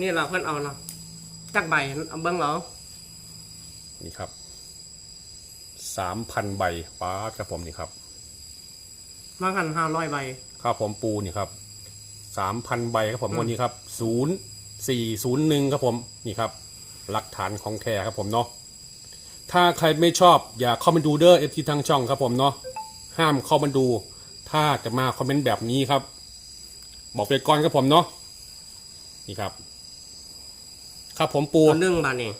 นี่เราเพิ่นเอาเนาะจักใบเอาเบิ่งเอานี่ครับสามพันใบป้าดครับผมนี่ครับ มากันห้าร้อยใบครับผมปูนี่ครับสามพันใบครับผมวันนี้ครับศูนย์สี่ศูนย์หนึ่งครับผมนี่ครับ หลักฐานของแท้ครับผมเนาะถ้าใครไม่ชอบอย่าเข้ามาดูเด้อเอฟทีทางช่องครับผมเนาะห้ามเข้ามาดู ถ้าจะมาคอมเมนต์แบบนี้ครับ บอกไปก่อนครับผมเนาะนี่ครับ ครับผมปูตัวหนึ่งบาทนี่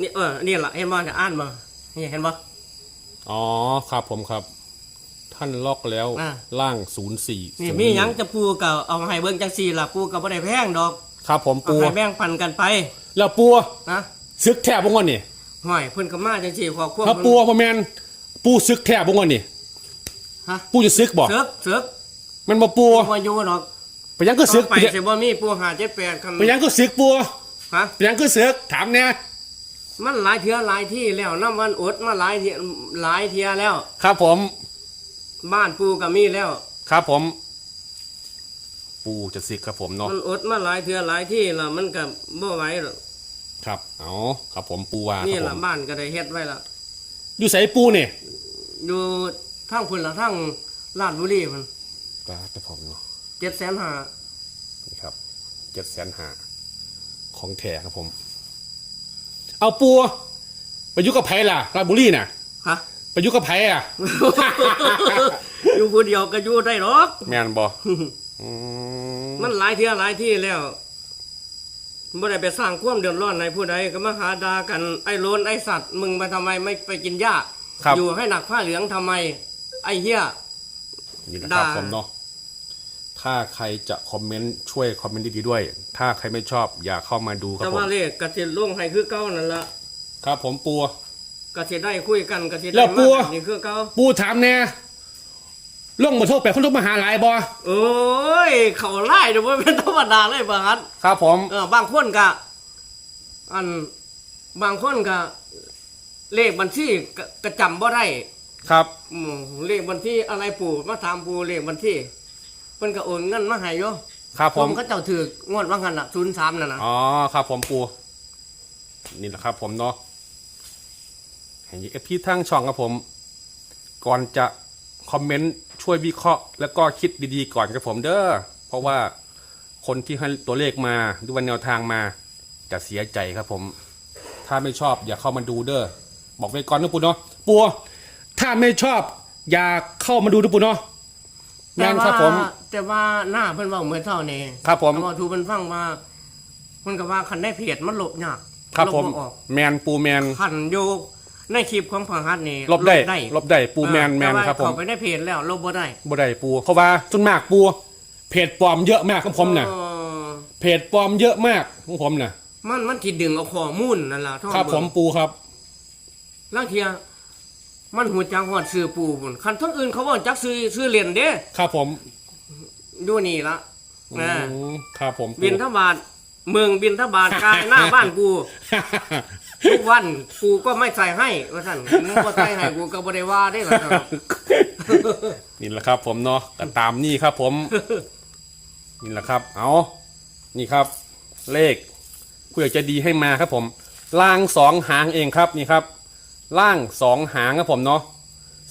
นี่เออนี่ล่ะเห็นบ่จะอ่านบ่นี่เห็นบ่อ๋อครับผมครับ ท่านล็อกแล้วอ่า ล่างศูนย์สี่นี่มีหยังจะปูก็เอาให้เบิ่งจังซี่ล่ะปูก็บ่ได้แพงดอกครับผมเอาปูให้แบ่งปันกันไปแล้วปูนะซึกแทบบ่งอนนี่ห้อยเพิ่นก็มาจังซี่ขอควบครับปูพ่อแมนปูซึกแทบบ่งอนนี่ฮะปูจะซึกบ่เสือกเสือกมันบ่ปู บ่อยู่ดอก ไปยังก็ซึกต่อไปสิบ่มีปู5 7 8คันไปยังก็ซึกปูฮะ ไปยังก็ซึกถามเนี่ยมันหลายเทื่อหลายที่แล้วน้ำวันอดมาหลายเที่ยหลายเที่ยแล้ว ครับผม บ้านปูก็มีแล้ว ครับผม ปูจะซึกครับผมเนาะมันอดมาหลายเทื่อหลายที่แล้วมันก็บ่ไหวหรอกครับ เอาครับผมปูว่าคนี่รับผล่ะมบ้านก็ได้เฮ็ดไว้ละอยู่ใส่ปูนี่อยู่ทางพุ่นละทางลาดบุรีมัน ปลาแต่ผมเนาะ 7,500,000นี่ครับเจ็ดแสนหาของแท้ครับผม เอาปูไปอยุกับไผ่ล่ะราชบุรีน่ะฮะ ไปอยุกับไผ่อะ อยู่ผู้เดียวก็อยู่ได้หรอก แมนบออืมมันหลายเที่ยหลายที่แล้วบ่ได้ไปสร้างความเดือดร้อนในผู้ใดก็มาหาดากันไอ้โลนไอ้สัตว์มึงไปทำไมไม่ไปกินหญ้าครับอยู่ให้หนักผ้าเหลืองทำไม ไอ้เหี้ย นี่นะครับด่าผมเนาะ ถ้าใครจะคอมเมนต์ช่วยคอมเมนต์ดีๆด้วย ถ้าใครไม่ชอบอย่าเข้ามาดูครับแต่ผมว่าเลขกระสิลงให้คือเก่านั่นละครับผมปูกระสิได้คุยกันกระสิแล้ได้วปู่มาแบบนี่คือเก่าปูถามแน่ลงมาโทษแปดคนลงมาหาหลายบอโอ้ยเขาไล่เดี๋ยวว่าเป็นธรรมดาเลยบางอันครับผมเออบางคนก็อันบางคนก็เลขบัญชีก็ก็จำบ่ได้ครับ อืมเลขบัญชีอะไรปู่มาถามปู่เลขบัญชีเพิ่นก็โอนเงินมาให้อยู่ครับผผมมก็เจ้าถือกงวดว่างันน่ะ03นั่นน่ะอ๋อครับผมปูนี่แหละครับผมเนาะเห็นเอฟพีทั้งช่องครับผม ก่อนจะคอมเมนต์ช่วยวิเคราะห์ แล้วก็คิดดีๆก่อนครับผมเด้อเพราะว่าคนที่ให้ตัวเลขมาดูวันแนวทางมาจะเสียใจครับผม ถ้าไม่ชอบอย่าเข้ามาดูเด้อบอกไว้ก่อนนะปูเนาะปูถ้าไม่ชอบ อย่าเข้ามาดูนะปูเนาะ แม่นครับผม แต่ว่าหน้าเพิ่นเว้าเหมือนเท่านี้ครับผมเอามาทูเพิ่นฟังว่ามันก็ว่าคันได้เพจมันลบยากครับผม ลออกแมนปูแมนคันอยู่ในคลิปของพังฮัดนี่ลบได้ได้ลบได้ปูแมนแมนต่ว่าครับผมเข้าไปในเพจแล้วลบบ่ได้บ่ได้ปูเพราะว่าส่วนมากปูเพจปลอมเยอะมากของผมน่ะเออเพจปลอมเยอะมากของผมน่ะ มันมันสิดึงเอาข้อมูลนั่นล่ะท่อครับเงผมปูครับ ลางเทีย มันหูจักฮอดซื้อปูพุ่นคันทั้งอื่นเขาบ่จักซื้อซื้อเหรียญเด้ครับผมอยู่นี่ละอืนะมครับผมปูบินทบาทเมืองบินทบาทกายหน้าบ้านกูทุกวันกูก็ไม่ใส่ให้ว่าซั่นมึงบ่ใส่ให้กูก็บ่ได้ว่าได้ล่ะครับนี่แหละครับ ผมเนาะก็ตามนี่ครับผม นี่แหละครับ เอานี่ครับ เลขผู้อยากจะดีให้มาครับผมล่างสองหางเองครับนี่ครับ ล่างสองหางครับผมเนาะ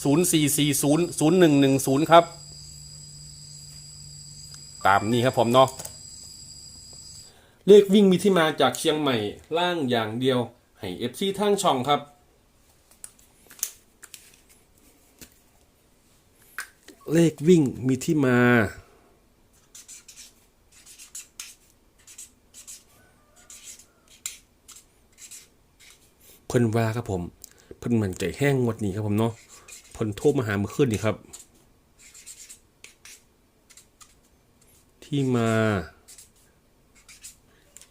ศูนย์สี่สี่ศูนย์ศูนย์หนึ่งหนึ่งศูนย์ครับ ตามนี้ครับผมเนาะเลขวิ่งมีที่มาจากเชียงใหม่ล่างอย่างเดียว ให้เอฟซีทั้งช่องครับ เลขวิ่งมีที่มาเพิ่นว่าครับผม เพิ่นมันใจแห้งงวดนี้ครับผมเนาะเพิ่นโทรมาหาเมื่อคืนนี่ครับ ที่มา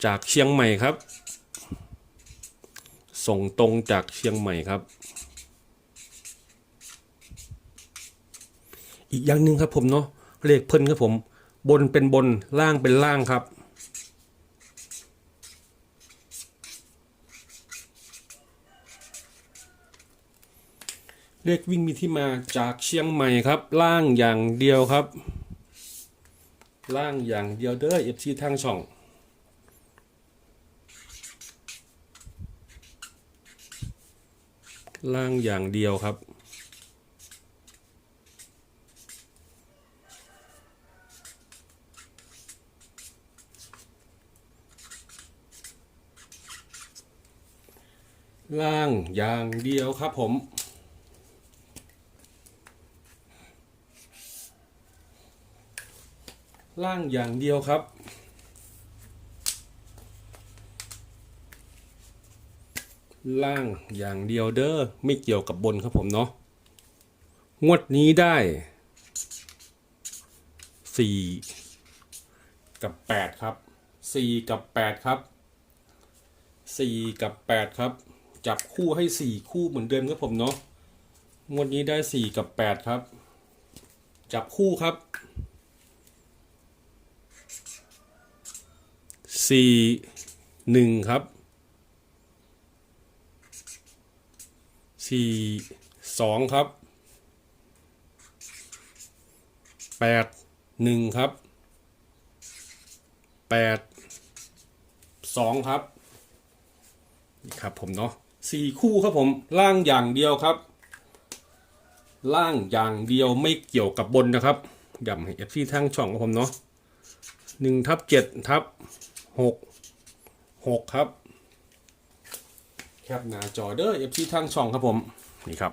จากเชียงใหม่ครับ ส่งตรงจากเชียงใหม่ครับ อีกอย่างหนึ่งครับผมเนาะเลขเพิ่นครับผม บนเป็นบนล่างเป็นล่างครับ เลกวิ่งมีที่มาจากเชียงใหม่ครับ ล่างอย่างเดียวครับ ล่างอย่างเดียวเด้อเอฟซีทางช่องล่างอย่างเดียวครับ ล่างอย่างเดียวครับผม ล่างอย่างเดียวครับ ล่างอย่างเดียวเด้อไม่เกี่ยวกับบนครับผมเนาะงวดนี้ได้สี่กับแปดครับสี่กับแปดครับสี่กับแปดครับ จับคู่ให้สี่คู่เหมือนเดิมครับผมเนาะงวดนี้ได้สี่กับแปดครับ จับคู่ครับ สี่หนึ่งครับสี่สองครับแปดหนึ่งครับแปดสองครับนี่ครับผมเนาะสี่คู่ครับผมล่างอย่างเดียวครับ ล่างอย่างเดียวไม่เกี่ยวกับบนนะครับย้ำให้เอฟซีทางช่องของผมเนาะหนึ่งทับเจ็ดทับ หกหกครับ แคปหน้าจอเด้อเอฟซีทางช่องครับผม นี่ครับ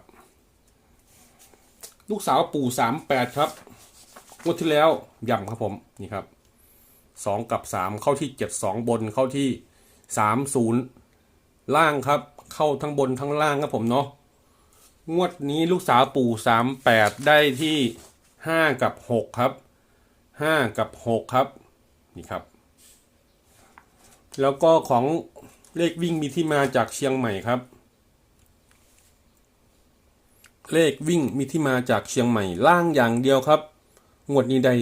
ลูกสาวปู่สามแปดครับงวดที่แล้วย่ำครับผมนี่ครับสองกับสามเข้าที่เจ็ดสองบนเข้าที่สามศูนย์ล่างครับ เข้าทั้งบนทั้งล่างครับผมเนาะงวดนี้ลูกสาวปู่สามแปดได้ที่ห้ากับหกครับห้ากับหกครับ นี่ครับ แล้วก็ของเลขวิ่งมีที่มาจากเชียงใหม่ครับ เลขวิ่งมีที่มาจากเชียงใหม่ล่างอย่างเดียวครับ งวดนี้ได้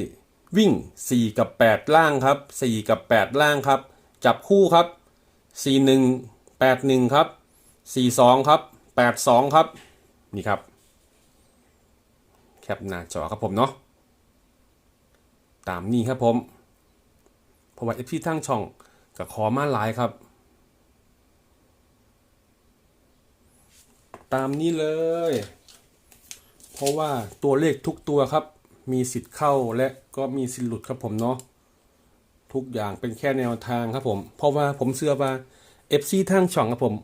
วิ่ง 4 กับ 8 ล่างครับ 4 กับ 8 ล่างครับ จับคู่ครับ 41 81 ครับ 42 ครับ 82 ครับ นี่ครับ แคปหน้าจอครับผมเนาะ ตามนี้ครับผมเพราะว่าเอฟพีทั้งช่อง กับขอมาหลายครับ ตามนี้เลย เพราะว่าตัวเลขทุกตัวครับ มีสิทธิ์เข้าและก็มีสิทธิ์หลุดครับผมเนาะทุกอย่างเป็นแค่แนวทางครับผม เพราะว่าผมเชื่อว่า FC ทางช่องครับผม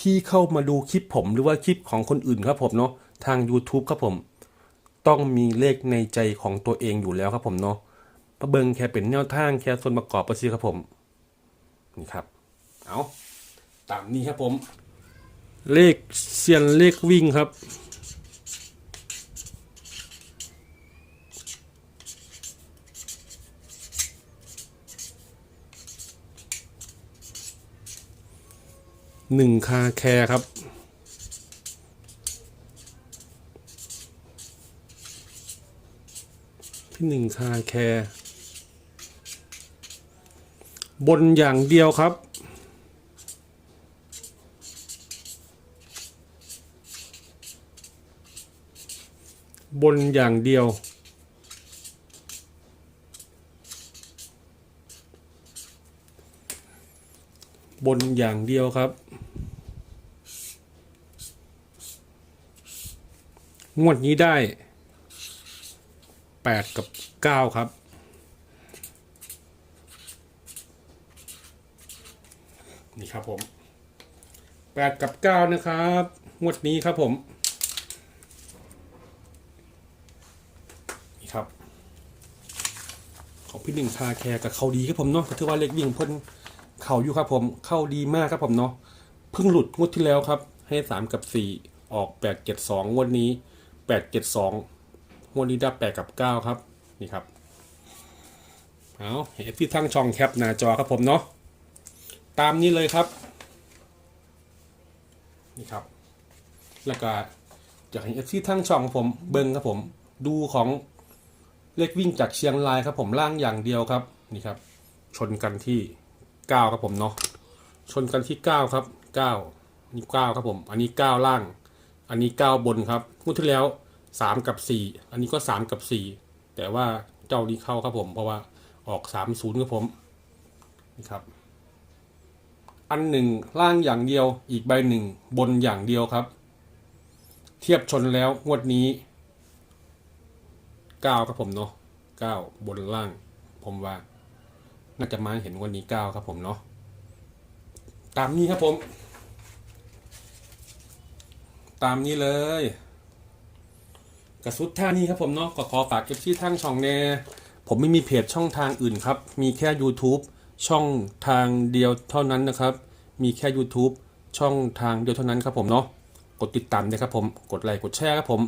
ที่เข้ามาดูคลิปผมหรือว่าคลิปของคนอื่นครับผมเนาะทาง YouTube ครับผม ต้องมีเลขในใจของตัวเองอยู่แล้วครับผมเนาะประเบิงแค่เป็นแนวทางแค่ส่วนประกอบประสิครับผม นี่ครับ เอาตามนี้ครับผม เลขเซียนเลขวิ่งครับหนึ่งคาแคร์ครับที่หนึ่งคาแคร์ บนอย่างเดียวครับ บนอย่างเดียว บนอย่างเดียวครับ งวดนี้ได้แปดกับเก้าครับ นี่ครับผมแปดกับเก้านะครับงวดนี้ครับผมนี่ครับของพี่หนึ่งคาแคร์กับเขาดีครับผมเนาะถือว่าเล็กวิ่งพิ่นเข่าอยู่ครับผมเข้าดีมากครับผมเนาะเพิ่งหลุดงวดที่แล้วครับ ให้สามกับสี่ออกแปดเจ็ดสองงวดนี้แปดเจ็ดสองงวดนี้ได้แปดกับเก้าครับนี่ครับเอาเห็นที่ทั้งช่องแคปหน้าจอครับผมเนาะ ตามนี้เลยครับนี่ครับ แล้วก็จากเห็นที่ทั้งช่องของผมเบิ้งครับผมดูของเลขวิ่งจากเชียงรายครับผมล่างอย่างเดียวครับนี่ครับ ชนกันที่เก้าครับผมเนาะชนกันที่เก้าครับเก้านี่เก้าครับผม อันนี้เก้าล่าง อันนี้เก้าบนครับงวดที่แล้วสามกับสี่อันนี้ก็สามกับสี่แต่ว่าเจ้านี้เข้าครับผม เพราะว่าออกสามศูนย์ครับผมนี่ครับ อันหนึ่งล่างอย่างเดียว อีกใบหนึ่งบนอย่างเดียวครับ เทียบชนแล้วงวดนี้เก้าครับผมเนาะเก้าบนล่าง ผมว่า น่าจะมาเห็นวันนี้เก้าครับผมเนาะตามนี้ครับผม ตามนี้เลยกระสุดท่านี้ครับผมเนาะก็ขอฝากเก็บที่ทั้งช่องแน่ผมไม่มีเพจช่องทางอื่นครับ มีแค่ YouTube ช่องทางเดียวเท่านั้นนะครับ มีแค่ YouTube ช่องทางเดียวเท่านั้นครับผมเนาะกดติดตามด้วยครับผมกดไลค์กดแชร์ครับผม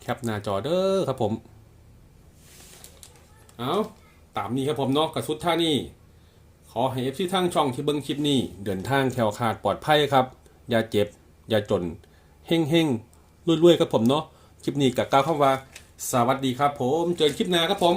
แคปหน้าจอเด้อครับผม เอาตามนี้ครับผมเนาะกระสุดท่านี้ขอให้เอฟซีทั้งช่องที่เบิ้งคลิปนี้ เดินทางแคล้วคาดปลอดภัยครับ อย่าเจ็บ อย่าจน เฮ่งเฮ่งรวยๆครับผมเนาะคลิปนี้กับก้าวเข้ามาสวัสดีครับผม เจอกันคลิปหน้าครับผม